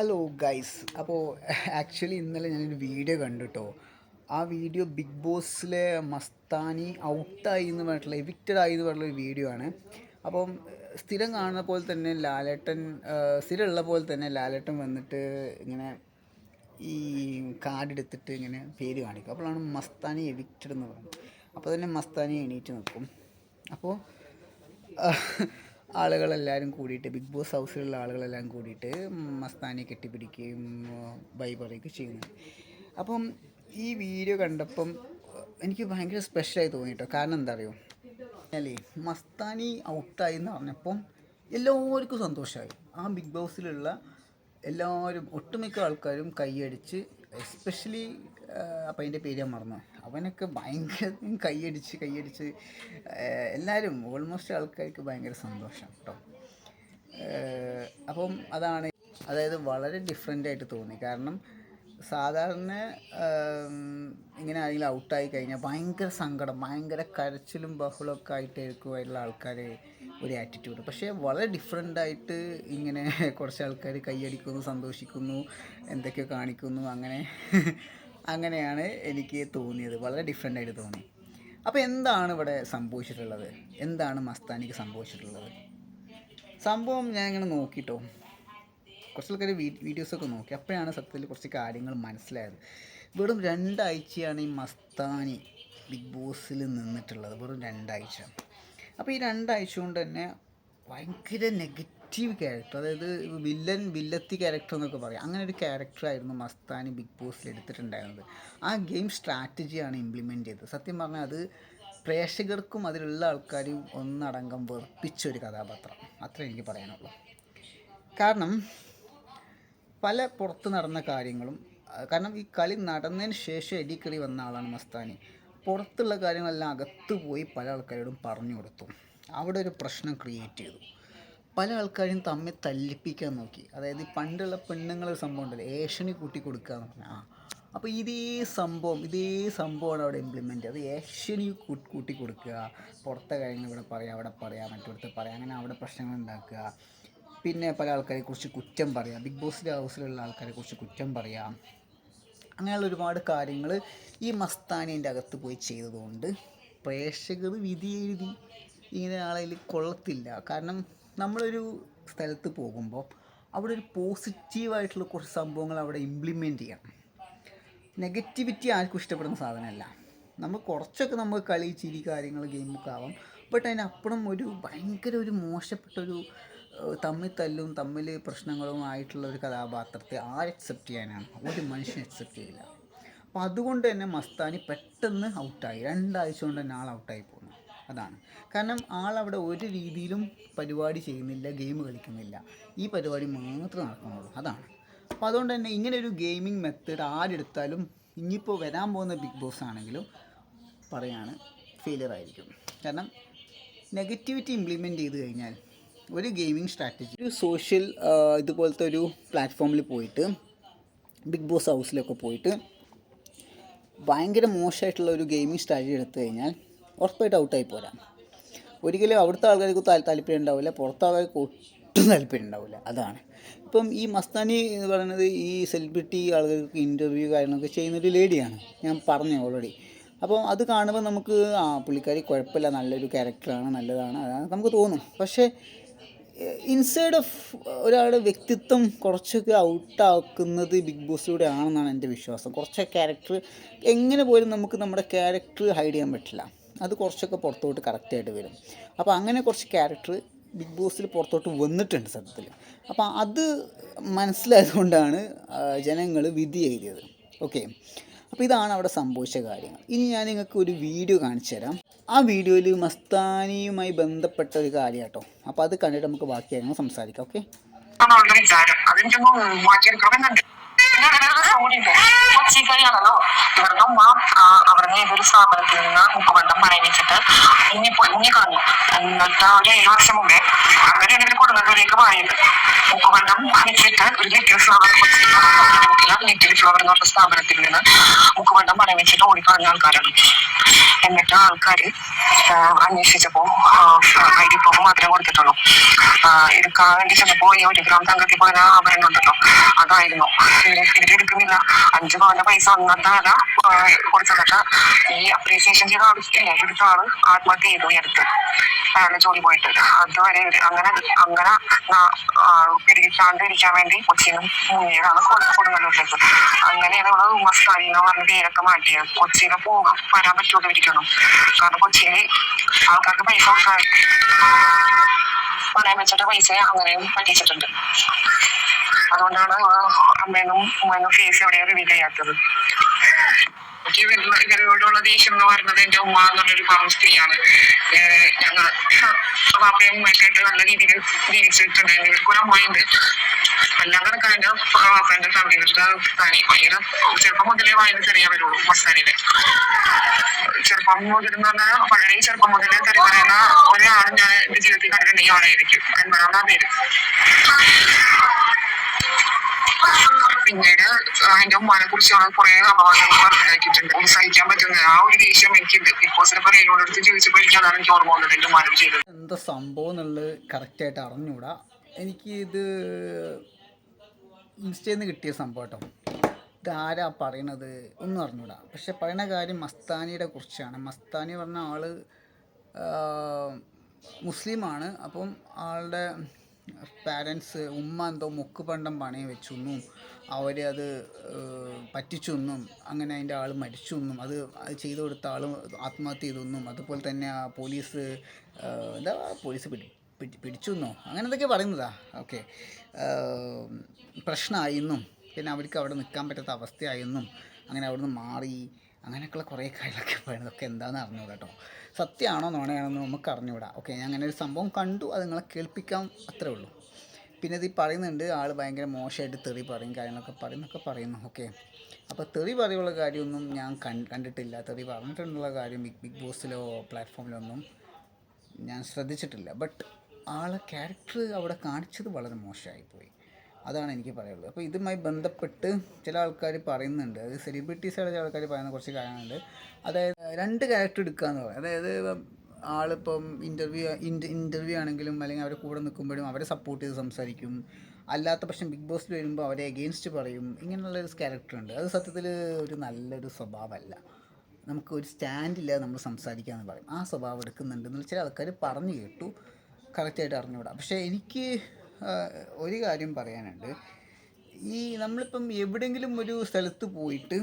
Hello guys അപ്പോൾ actually ഇന്നലെ ഞാനൊരു വീഡിയോ കണ്ടു കേട്ടോ ആ വീഡിയോ ബിഗ് ബോസിലെ മസ്താനി ഔട്ടായി എന്ന് പറഞ്ഞിട്ടുള്ള എവിക്റ്റഡ് ആയി എന്ന് പറഞ്ഞിട്ടുള്ള ഒരു വീഡിയോ ആണ്. അപ്പം സ്ഥിരം കാണുന്ന പോലെ തന്നെ ലാലേട്ടൻ സ്ഥിരം ഉള്ള പോലെ തന്നെ ലാലേട്ടൻ വന്നിട്ട് ഇങ്ങനെ ഈ കാർഡ് എടുത്തിട്ട് ഇങ്ങനെ പേര് കാണിക്കും. അപ്പോഴാണ് മസ്താനി എവിക്റ്റഡ് എന്ന് പറയുന്നത് അപ്പോൾ തന്നെ മസ്താനി എണീറ്റ് നിൽക്കും. അപ്പോൾ ആളുകളെല്ലാവരും കൂടിയിട്ട് ബിഗ് ബോസ് ഹൗസിലുള്ള ആളുകളെല്ലാം കൂടിയിട്ട് മസ്താനെ കെട്ടിപ്പിടിക്കുകയും ബൈ പറയുകയൊക്കെ ചെയ്യുന്നത് അപ്പം ഈ വീഡിയോ കണ്ടപ്പം എനിക്ക് ഭയങ്കര സ്പെഷ്യലായി തോന്നി കേട്ടോ കാരണം എന്താ അറിയോ അല്ലേ മസ്താനി ഔട്ടായി എന്ന് പറഞ്ഞപ്പം എല്ലാവർക്കും സന്തോഷമായി. ആ ബിഗ് ബോസിലുള്ള എല്ലാവരും ഒട്ടുമിക്ക ആൾക്കാരും കൈയടിച്ച് എസ്പെഷ്യലി അപ്പം അതിന്റെ പേര് ഞാൻ മറന്നു. അവനൊക്കെ ഭയങ്കര കൈയടിച്ച് കൈയടിച്ച് എല്ലാവരും ഓൾമോസ്റ്റ് ആൾക്കാർക്ക് ഭയങ്കര സന്തോഷം കേട്ടോ അപ്പം അതാണ് അതായത് വളരെ ഡിഫറെന്റ് ആയിട്ട് തോന്നി. കാരണം സാധാരണ ഇങ്ങനെ ആരെങ്കിലും ഔട്ടായി കഴിഞ്ഞാൽ ഭയങ്കര സങ്കടം ഭയങ്കര കരച്ചിലും ബഹളമൊക്കെ ആയിട്ട് അതിലുള്ള ആൾക്കാർ ഒരു ആറ്റിറ്റ്യൂഡ് പക്ഷേ വളരെ ഡിഫറെന്റ് ആയിട്ട് ഇങ്ങനെ കുറച്ച് ആൾക്കാർ കൈയടിക്കുന്നു സന്തോഷിക്കുന്നു എന്തൊക്കെയോ കാണിക്കുന്നു അങ്ങനെ അങ്ങനെയാണ് എനിക്ക് തോന്നിയത്. വളരെ ഡിഫറെന്റ് ആയിട്ട് തോന്നി. അപ്പോൾ എന്താണ് ഇവിടെ സംഭവിച്ചിട്ടുള്ളത്? എന്താണ് മസ്താനിക്ക് സംഭവിച്ചിട്ടുള്ളത്? സംഭവം ഞാൻ ഇങ്ങനെ നോക്കിട്ടോ. കുറച്ച് ആൾക്കാർ വീഡിയോസൊക്കെ നോക്കി. അപ്പോഴാണ് സത്യത്തിൽ കുറച്ച് കാര്യങ്ങൾ മനസ്സിലായത്. വെറും രണ്ടാഴ്ചയാണ് ഈ മസ്താനി ബിഗ് ബോസിൽ നിന്നിട്ടുള്ളത്. വെറും രണ്ടാഴ്ച. അപ്പോൾ ഈ രണ്ടാഴ്ച കൊണ്ട് തന്നെ ഭയങ്കര നെഗറ്റീവ് ക്യാരക്ടർ അതായത് വില്ലൻ വില്ലത്തി ക്യാരക്ടർ എന്നൊക്കെ പറയാം. അങ്ങനെ ഒരു ക്യാരക്ടറായിരുന്നു മസ്താനി ബിഗ് ബോസിൽ എടുത്തിട്ടുണ്ടായിരുന്നത്. ആ ഗെയിം സ്ട്രാറ്റജിയാണ് ഇംപ്ലിമെന്റ് ചെയ്തത്. സത്യം പറഞ്ഞാൽ അത് പ്രേക്ഷകർക്കും അതിലുള്ള ആൾക്കാരും ഒന്നടങ്കം വെറുപ്പിച്ച ഒരു കഥാപാത്രം. അത്ര എനിക്ക് പറയാനുള്ളൂ. കാരണം പല പുറത്ത് നടന്ന കാര്യങ്ങളും കാരണം ഈ കളി നടന്നതിന് ശേഷം എടിക്കറി വന്ന ആളാണ് മസ്താനി. പുറത്തുള്ള കാര്യങ്ങളെല്ലാം അകത്ത് പോയി പല ആൾക്കാരോടും പറഞ്ഞു കൊടുത്തു. അവിടെ ഒരു പ്രശ്നം ക്രിയേറ്റ് ചെയ്തു. പല ആൾക്കാരും തമ്മിൽ തല്ലിപ്പിക്കാൻ നോക്കി. അതായത് പണ്ടുള്ള പെണ്ണുങ്ങളെ സംഭവം ഉണ്ടല്ലോ ഏഷണി കൂട്ടി കൊടുക്കുക എന്ന് പറഞ്ഞാൽ ആ അപ്പോൾ ഇതേ സംഭവം ഇതേ സംഭവമാണ് അവിടെ ഇംപ്ലിമെന്റ് അത് ഏഷ്യനി കൂട്ടി കൊടുക്കുക പുറത്തെ കാര്യങ്ങൾ ഇവിടെ പറയാം അവിടെ പറയാം മറ്റിടത്ത് പറയാം അങ്ങനെ അവിടെ പ്രശ്നങ്ങൾ ഉണ്ടാക്കുക. പിന്നെ പല ആൾക്കാരെ കുറിച്ച് കുറ്റം പറയാം ബിഗ് ബോസിന്റെ ഹൗസിലുള്ള ആൾക്കാരെ കുറിച്ച് കുറ്റം പറയാം. അങ്ങനെയുള്ള ഒരുപാട് കാര്യങ്ങൾ ഈ മസ്താനീന്റെ അകത്ത് പോയി ചെയ്തതുകൊണ്ട് പ്രേക്ഷകർ വിധി എഴുതി ഇങ്ങനെ ആളെ കൊള്ളത്തില്ല. കാരണം നമ്മളൊരു സ്ഥലത്ത് പോകുമ്പോൾ അവിടെ ഒരു പോസിറ്റീവായിട്ടുള്ള കുറച്ച് സംഭവങ്ങൾ അവിടെ ഇംപ്ലിമെന്റ് ചെയ്യണം. നെഗറ്റിവിറ്റി ആർക്കും ഇഷ്ടപ്പെടുന്ന സാധനമല്ല. നമ്മൾ കുറച്ചൊക്കെ നമ്മൾ കളി ചിരി കാര്യങ്ങൾ ഗെയിമൊക്കെ ആവാം. ബട്ട് അതിനപ്പുറം ഒരു ഭയങ്കര ഒരു മോശപ്പെട്ടൊരു തമ്മിൽ തല്ലും തമ്മിൽ പ്രശ്നങ്ങളും ആയിട്ടുള്ള ഒരു കഥാപാത്രത്തെ ആര് അക്സെപ്റ്റ് ചെയ്യാനാണ്? ഒരു മനുഷ്യൻ അക്സെപ്റ്റ് ചെയ്യില്ല. അപ്പോൾ അതുകൊണ്ട് തന്നെ മസ്താനി പെട്ടെന്ന് ഔട്ടായി രണ്ടാഴ്ച കൊണ്ട് തന്നെ ആൾ ഔട്ടായി പോകുന്നു അതാണ്. കാരണം ആളവിടെ ഒരു രീതിയിലും പരിപാടി ചെയ്യുന്നില്ല ഗെയിം കളിക്കുന്നില്ല. ഈ പരിപാടി മാത്രമേ നടക്കുന്നുള്ളൂ. അതാണ്. അപ്പോൾ അതുകൊണ്ട് തന്നെ ഇങ്ങനെ ഒരു ഗെയിമിംഗ് മെത്തേഡ് ആരെടുത്താലും ഇനിയിപ്പോൾ വരാൻ പോകുന്ന ബിഗ് ബോസ് ആണെങ്കിലും പറയാണ് ഫെയിലിയർ ആയിരിക്കും. കാരണം നെഗറ്റിവിറ്റി ഇംപ്ലിമെന്റ് ചെയ്ത് കഴിഞ്ഞാൽ ഒരു ഗെയിമിംഗ് സ്ട്രാറ്റജി ഒരു സോഷ്യൽ ഇതുപോലത്തെ ഒരു പ്ലാറ്റ്ഫോമിൽ പോയിട്ട് ബിഗ് ബോസ് ഹൗസിലൊക്കെ പോയിട്ട് ഭയങ്കര മോശമായിട്ടുള്ള ഒരു ഗെയിമിംഗ് സ്ട്രാറ്റജി എടുത്തു കഴിഞ്ഞാൽ ഉറപ്പായിട്ട് ഔട്ടായി പോരാ. ഒരിക്കലും അവിടുത്തെ ആൾക്കാർക്ക് താല്പര്യം ഉണ്ടാവില്ല. പുറത്തെ ആൾക്കാർക്ക് ഒട്ടും താല്പര്യം ഉണ്ടാവില്ല. അതാണ്. ഇപ്പം ഈ മസ്താനി എന്ന് പറയുന്നത് ഈ സെലിബ്രിറ്റി ആളുകൾക്ക് ഇന്റർവ്യൂ കാര്യങ്ങളൊക്കെ ചെയ്യുന്നൊരു ലേഡിയാണ് ഞാൻ പറഞ്ഞു ഓൾറെഡി അപ്പോൾ അത് കാണുമ്പോൾ നമുക്ക് ആ പുള്ളിക്കാരി കുഴപ്പമില്ല. നല്ലൊരു ക്യാരക്ടറാണ് നല്ലതാണ്. അതാണ് നമുക്ക് തോന്നും. പക്ഷേ ഇൻസൈഡ് ഓഫ് ഒരാളുടെ വ്യക്തിത്വം കുറച്ചൊക്കെ ഔട്ടാക്കുന്നത് ബിഗ് ബോസിലൂടെ ആണെന്നാണ് എന്റെ വിശ്വാസം. കുറച്ച് ക്യാരക്ടർ എങ്ങനെ പോലും നമുക്ക് നമ്മുടെ ക്യാരക്ടർ ഹൈഡ് ചെയ്യാൻ പറ്റില്ല. അത് കുറച്ചൊക്കെ പുറത്തോട്ട് കറക്റ്റായിട്ട് വരും. അപ്പോൾ അങ്ങനെ കുറച്ച് ക്യാരക്ടർ ബിഗ് ബോസിൽ പുറത്തോട്ട് വന്നിട്ടുണ്ട് സത്യത്തിൽ അപ്പോൾ അത് മനസ്സിലായതുകൊണ്ടാണ് ജനങ്ങൾ വിധി എഴുതിയത്. ഓക്കെ അപ്പോൾ ഇതാണ് അവിടെ സംഭവിച്ച കാര്യങ്ങൾ. ഇനി ഞാൻ നിങ്ങൾക്ക് ഒരു വീഡിയോ കാണിച്ചു തരാം. ആ വീഡിയോയിൽ മസ്താനിയുമായി ബന്ധപ്പെട്ട ഒരു കാര്യം കേട്ടോ അപ്പോൾ അത് കണ്ടിട്ട് നമുക്ക് ബാക്കി കാര്യങ്ങൾ സംസാരിക്കാം. ഓക്കെ കഴിയാണല്ലോ ഇവരുടെ ഉമ്മ അവരുടെ ഏതൊരു സ്ഥാപനത്തിൽ നിന്ന് മുക്കുബന്ധം പണയം വെച്ചിട്ട് മുങ്ങിപ്പോയി മുങ്ങിക്കളഞ്ഞു എന്നിട്ട് ഒരു ഏഴ് വർഷം മുമ്പേ അങ്ങനെയാണ് ഇവർ കൊടുങ്ങല്ലൂരേക്ക് മാറിയത് മുക്കുബന്ധം വെച്ചിട്ട് ഒരു ലിറ്റിൽ ഫ്ലവർ ലിറ്റിൽ ഫ്ലവർ എന്ന് പറഞ്ഞ സ്ഥാപനത്തിൽ നിന്ന് മുക്കുബന്ധം പണയം വെച്ചിട്ട് ഓടിക്കളഞ്ഞ ആൾക്കാരാണ് എന്നിട്ട് ആൾക്കാര് ആ, അന്വേഷിച്ചപ്പോ പ്രൂഫ് മാത്രമേ കൊടുത്തിട്ടുള്ളൂ എടുക്കാൻ വേണ്ടി ചെന്നപ്പോ ഈ ഒരു ഗ്രാം തങ്കത്തിൽ പോയ ആഭരണം ഉണ്ടല്ലോ അതായിരുന്നു ഇവർ എടുക്കുന്നില്ല. അഞ്ചു പവന്റെ പൈസ അന്നത്തെ വില കൊടുത്തതൊക്കെ ഈ അപ്രീസിയേഷൻ ചെയ്ത ആവശ്യത്തിനെടുത്താണ് എടുത്ത ആത്മഹത്യ ചെയ്തു ഈ അടുത്ത്. അയാളുടെ ജോലി പോയിട്ട്. അതുവരെ അങ്ങനെ അങ്ങനെ പെരുകിട്ടാണ്ട് ഇരിക്കാൻ വേണ്ടി കൊച്ചിയിൽ നിന്ന് മുങ്ങിയതാണ് കൊടുങ്ങല്ലൂരിലേക്ക്. അങ്ങനെയാണ് ഇവിടെ ഉമ്മസ്കാരി എന്ന് പറഞ്ഞ പേരൊക്കെ മാറ്റിയത് കൊച്ചിയിലെ പോകാൻ വരാൻ പറ്റുമോ ഇരിക്കണം കാരണം കൊച്ചിയിൽ ആൾക്കാർക്ക് പൈസ കൊടുക്കാൻ പണയം വെച്ചിട്ട് പൈസ അങ്ങനെയും പറ്റിച്ചിട്ടുണ്ട്. അതുകൊണ്ടാണ് അമ്മേനും ഉമ്മേനും ഫേസ് എവിടെയും റിവീൽ ചെയ്യാത്തത് ഇവരോടുള്ള ദേഷ്യം എന്ന് പറയുന്നത് എന്റെ ഉമ്മ എന്നുള്ളൊരു പാവം സ്ത്രീയാണ്. ഞങ്ങൾ പാപ്പയും ഉമ്മയൊക്കെ നല്ല രീതിയിൽ ജീവിച്ചിട്ടുണ്ടായിരുന്നു. ഇവർക്ക് ഒരു അമ്മയുണ്ട് എല്ലാം കണക്കാൻ എന്റെ പാപ്പന്റെ തമ്മിലുള്ള തനി ഭയങ്കര ചെറുപ്പം മുതലേ വായന ചെറിയ വരുള്ളൂ മസ്താനിൽ ചെറുപ്പം മുതൽ എന്ന് പറഞ്ഞാൽ വളരെ ചെറുപ്പം മുതലേ തെറി പറയുന്ന ഒരാളും ഞാൻ എന്റെ ജീവിതത്തിൽ കണ്ടിട്ടുണ്ടെങ്കിൽ ആളായിരിക്കും. അൻപതാം പേര് പിന്നീട് അതിന്റെ ഉമ്മാനെ കുറിച്ചാണ് കുറെ അപവാദങ്ങൾ പറഞ്ഞിട്ടുണ്ട് സഹിക്കാൻ പറ്റുന്ന ആ ഒരു ദേഷ്യം എനിക്കുണ്ട്. ബോസിനെ റേഡിയോടെ അടുത്ത് ചോദിച്ചപ്പോൾ എനിക്ക് അതാണ് എനിക്ക് ഓർമ്മ വന്നത് എന്റെ ഉമ്മാനോട് ചെയ്തത്. എന്താ സംഭവം എന്നുള്ളത് കറക്റ്റായിട്ട് അറിഞ്ഞൂടാ എനിക്ക് ഇത് ഇൻസ്റ്റയിൽ കിട്ടിയ സംഭവം കേട്ടോ. ഇതാരാ പറയണത് ഒന്നും അറിഞ്ഞൂടാ പക്ഷെ പറയുന്ന കാര്യം മസ്താനിയുടെ കുറിച്ചാണ്. മസ്താനി പറഞ്ഞ ആൾ മുസ്ലിമാണ്. അപ്പം ആളുടെ പാരൻസ് ഉമ്മ എന്തോ മുക്ക് പണ്ടം പണയം വെച്ചു എന്നും അവർ അത് പറ്റിച്ചു എന്നും അങ്ങനെ അതിന്റെ ആൾ മരിച്ചു എന്നും അത് അത് ചെയ്തു കൊടുത്ത ആൾ ആത്മഹത്യ ചെയ്തൊന്നും അതുപോലെ തന്നെ ആ പോലീസ് എന്താ പോലീസ് പിടി പിടി- പിടിച്ചു എന്നോ അങ്ങനെ എന്തൊക്കെ പറയുന്നതാ. ഓക്കെ പ്രശ്നമായി എന്നും പിന്നെ അവർക്ക് അവിടെ നിൽക്കാൻ പറ്റാത്ത അവസ്ഥയായെന്നും അങ്ങനെ അവിടുന്ന് മാറി അങ്ങനെയൊക്കെയുള്ള കുറേ കാര്യങ്ങളൊക്കെ പറയുന്നതൊക്കെ എന്താണെന്ന് അറിഞ്ഞൂടാ കേട്ടോ. സത്യമാണോ നോണയാണോ എന്ന് നമുക്ക് അറിഞ്ഞൂടാ. ഓക്കെ ഞാൻ അങ്ങനെ ഒരു സംഭവം കണ്ടു അത് നിങ്ങളെ കേൾപ്പിക്കാം അത്രേ ഉള്ളൂ. പിന്നെ ഇത് പറയുന്നുണ്ട് ആൾ ഭയങ്കര മോശമായിട്ട് തെറി പറയും കാര്യങ്ങളൊക്കെ പറയുന്നൊക്കെ പറയുന്നു ഓക്കെ അപ്പോൾ തെറി പറയുള്ള കാര്യമൊന്നും ഞാൻ കണ്ടിട്ടില്ല. തെറി പറഞ്ഞിട്ടുള്ള കാര്യം ബിഗ് ബിഗ് ബോസിലോ പ്ലാറ്റ്ഫോമിലോ ഒന്നും ഞാൻ ശ്രദ്ധിച്ചിട്ടില്ല. ബട്ട് ആളെ ക്യാരക്ടർ അവിടെ കാണിച്ചത് വളരെ മോശമായിപ്പോയി. അതാണ് എനിക്ക് പറയുള്ളത് അപ്പോൾ ഇതുമായി ബന്ധപ്പെട്ട് ചില ആൾക്കാർ പറയുന്നുണ്ട്. അത് സെലിബ്രിറ്റീസായിട്ട് ചില ആൾക്കാർ പറയുന്ന കുറച്ച് കാര്യങ്ങളുണ്ട്. അതായത് രണ്ട് ക്യാരക്ടർ എടുക്കുക എന്ന് പറയും. അതായത് ആളിപ്പം ഇന്റർവ്യൂ ഇന്റർവ്യൂ ആണെങ്കിലും അല്ലെങ്കിൽ അവരെ കൂടെ നിൽക്കുമ്പോഴും അവരെ സപ്പോർട്ട് ചെയ്ത് സംസാരിക്കും. അല്ലാത്ത പക്ഷം ബിഗ് ബോസിൽ വരുമ്പോൾ അവരെ എഗെയിൻസ്റ്റ് പറയും. ഇങ്ങനെയുള്ളൊരു ക്യാരക്ടർ ഉണ്ട്. അത് സത്യത്തിൽ ഒരു നല്ലൊരു സ്വഭാവമല്ല. നമുക്ക് ഒരു സ്റ്റാൻഡില്ലാതെ നമ്മൾ സംസാരിക്കുക എന്ന് പറയും. ആ സ്വഭാവം എടുക്കുന്നുണ്ടെന്ന് ചില ആൾക്കാർ പറഞ്ഞു കേട്ടു. കറക്റ്റായിട്ട് അറിഞ്ഞുകൂടാ. പക്ഷേ എനിക്ക് ഒരു കാര്യം പറയാനുണ്ട്. ഈ നമ്മളിപ്പം എവിടെയെങ്കിലും ഒരു സ്ഥലത്ത് പോയിട്ട്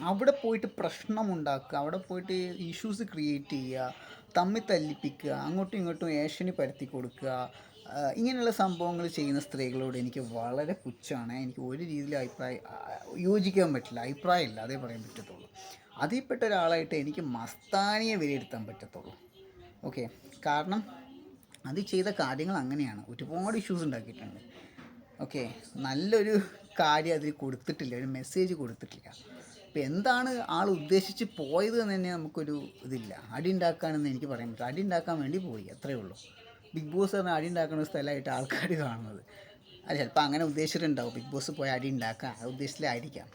അവിടെ പോയിട്ട് പ്രശ്നമുണ്ടാക്കുക അവിടെ പോയിട്ട് ഇഷ്യൂസ് ക്രിയേറ്റ് ചെയ്യുക തമ്മിൽ തല്ലിപ്പിക്കുക അങ്ങോട്ടും ഇങ്ങോട്ടും ഏഷണി പരത്തി കൊടുക്കുക ഇങ്ങനെയുള്ള സംഭവങ്ങൾ ചെയ്യുന്ന സ്ത്രീകളോട് എനിക്ക് വളരെ പുച്ഛമാണ്. എനിക്ക് ഒരു രീതിയിലും അഭിപ്രായം യോജിക്കാൻ പറ്റില്ല. അഭിപ്രായമില്ല അതേ പറയാൻ പറ്റത്തുള്ളൂ. അതിൽപ്പെട്ട ഒരാളായിട്ട് എനിക്ക് മസ്താനിയെ വിലയിരുത്താൻ പറ്റത്തുള്ളൂ. ഓക്കെ. കാരണം അത് ചെയ്ത കാര്യങ്ങൾ അങ്ങനെയാണ്. ഒരുപാട് ഇഷ്യൂസ് ഉണ്ടാക്കിയിട്ടുണ്ട്. ഓക്കെ നല്ലൊരു കാര്യം അതിൽ കൊടുത്തിട്ടില്ല. ഒരു മെസ്സേജ് കൊടുത്തിട്ടില്ല. അപ്പോൾ എന്താണ് ആൾ ഉദ്ദേശിച്ച് പോയത് എന്ന് തന്നെ നമുക്കൊരു ഇതില്ല. അടി ഉണ്ടാക്കാനെന്ന് എനിക്ക് പറയാൻ പറ്റും അടി ഉണ്ടാക്കാൻ വേണ്ടി പോയി അത്രേ ഉള്ളൂ. ബിഗ് ബോസ് പറഞ്ഞാൽ അടി ഉണ്ടാക്കുന്ന സ്ഥലമായിട്ട് ആൾക്കാർ കാണുന്നത്. അത് ചിലപ്പോൾ അങ്ങനെ ഉദ്ദേശിച്ചിട്ടുണ്ടാവും. ബിഗ് ബോസ് പോയി അടി ഉണ്ടാക്കാം ആ ഉദ്ദേശത്തിലായിരിക്കാം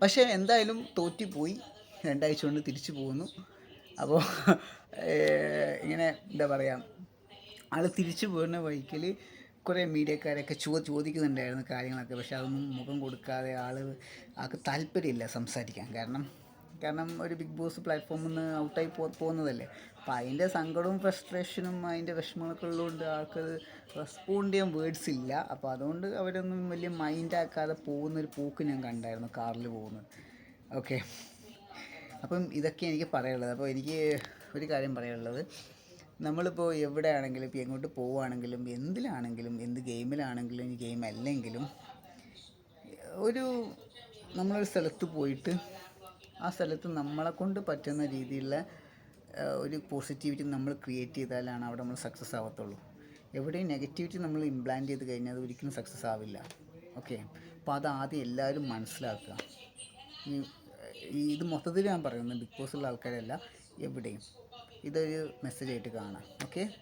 പക്ഷേ എന്തായാലും തോറ്റിപ്പോയി രണ്ടാഴ്ച കൊണ്ട് തിരിച്ചു പോകുന്നു അപ്പോൾ ഇങ്ങനെ എന്താ പറയുക ആൾ തിരിച്ചു പോകുന്ന വഴിക്കൽ കുറേ മീഡിയക്കാരൊക്കെ ചോ ചോദിക്കുന്നുണ്ടായിരുന്നു കാര്യങ്ങളൊക്കെ. പക്ഷെ അതൊന്നും മുഖം കൊടുക്കാതെ ആൾ ആൾക്ക് താല്പര്യമില്ല സംസാരിക്കാൻ. കാരണം കാരണം ഒരു ബിഗ് ബോസ് പ്ലാറ്റ്ഫോമിൽ നിന്ന് ഔട്ടായി പോ പോകുന്നതല്ലേ. അപ്പോൾ അതിന്റെ സങ്കടവും ഫ്രസ്ട്രേഷനും അതിന്റെ വിഷമങ്ങളൊക്കെ ഉള്ളതുകൊണ്ട് ആൾക്ക് റെസ്പോണ്ട് ചെയ്യാൻ വേർഡ്സ് ഇല്ല. അപ്പോൾ അതുകൊണ്ട് അവരൊന്നും വലിയ മൈൻഡാക്കാതെ പോകുന്നൊരു പോക്ക് ഞാൻ കണ്ടായിരുന്നു കാറിൽ പോകുന്നത്. ഓക്കെ അപ്പം ഇതൊക്കെ എനിക്ക് പറയാനുള്ളത്. അപ്പോൾ എനിക്ക് ഒരു കാര്യം പറയാനുള്ളത്. നമ്മളിപ്പോൾ എവിടെയാണെങ്കിലും ഇപ്പോൾ എങ്ങോട്ട് പോവുകയാണെങ്കിലും എന്തിലാണെങ്കിലും എന്ത് ഗെയിമിലാണെങ്കിലും ഗെയിം അല്ലെങ്കിലും ഒരു നമ്മളൊരു സ്ഥലത്ത് പോയിട്ട് ആ സ്ഥലത്ത് നമ്മളെ കൊണ്ട് പറ്റുന്ന രീതിയിലുള്ള ഒരു പോസിറ്റിവിറ്റി നമ്മൾ ക്രിയേറ്റ് ചെയ്താലാണ് അവിടെ നമ്മൾ സക്സസ് ആവത്തുള്ളൂ. എവിടെയും നെഗറ്റിവിറ്റി നമ്മൾ ഇംപ്ലാന്റ് ചെയ്ത് കഴിഞ്ഞാൽ അത് ഒരിക്കലും സക്സസ് ആവില്ല. ഓക്കെ അപ്പോൾ അത് ആദ്യം എല്ലാവരും മനസ്സിലാക്കുക. ഈ ഇത് മൊത്തത്തിൽ ഞാൻ പറയുന്നത് ബിഗ് ബോസ് ഉള്ള ആൾക്കാരല്ല എവിടെയും. ഇതൊരു മെസ്സേജ് ആയിട്ട് കാണാം. ഓക്കെ